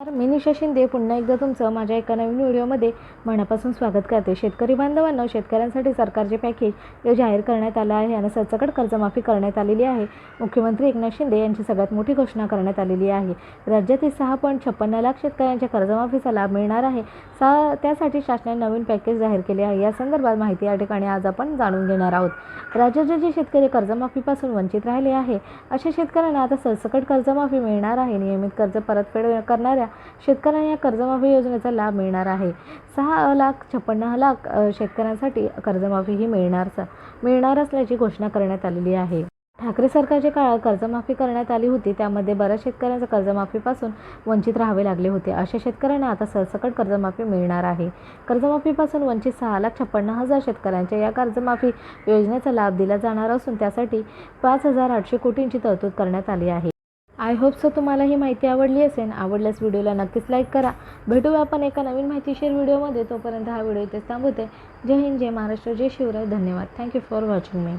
तर मी निशा शिंदे पुन्हा एकदा तुमचं माझ्या एका नवीन व्हिडिओमध्ये मनापासून स्वागत करते. शेतकरी बांधवांना शेतकऱ्यांसाठी सरकारचे पॅकेज हे जाहीर करण्यात आलं आहे आणि सरसकट कर्जमाफी करण्यात आलेली आहे. मुख्यमंत्री एकनाथ शिंदे यांची सगळ्यात मोठी घोषणा करण्यात आलेली आहे. राज्यातील सहा पॉईंट छप्पन्न लाख शेतकऱ्यांच्या कर्जमाफीचा लाभ मिळणार आहे. सा त्यासाठी शासनाने नवीन पॅकेज जाहीर केले आहे. या संदर्भात माहिती या ठिकाणी आज आपण जाणून घेणार आहोत. राज्याचे जे शेतकरी कर्जमाफीपासून वंचित राहिले आहे अशा शेतकऱ्यांना आता सरसकट कर्जमाफी मिळणार आहे. नियमित कर्ज परतफेड करणाऱ्या शेतकऱ्यांना या कर्जमाफी योजनेचा लाभ मिळणार आहे. सहा लाख छप्पन्न लाख शेतकऱ्यांसाठी कर्जमाफी ही मिळणार मिळणार असल्याची घोषणा करण्यात आलेली आहे. ठाकरे सरकारच्या काळात कर्जमाफी करण्यात आली होती. त्यामध्ये बऱ्याच शेतकऱ्यांचा कर्जमाफीपासून वंचित राहावे लागले होते. अशा शेतकऱ्यांना आता सरसकट कर्जमाफी मिळणार आहे. कर्जमाफीपासून वंचित सहा लाख छप्पन्न हजार शेतकऱ्यांच्या या कर्जमाफी योजनेचा लाभ दिला जाणार असून त्यासाठी पाच हजार आठशे कोटींची तरतूद करण्यात आली आहे. आय होप सो तुम्हाला ही माहिती आवडली असेल. आवडल्यास व्हिडिओला नक्कीच लाईक करा. भेटूया आपण एका नवीन माहितीशीर व्हिडिओमध्ये. तोपर्यंत हा व्हिडिओ इथेच थांबवते. जय हिंद जय महाराष्ट्र जय शिवराय. धन्यवाद. Thank you for watching me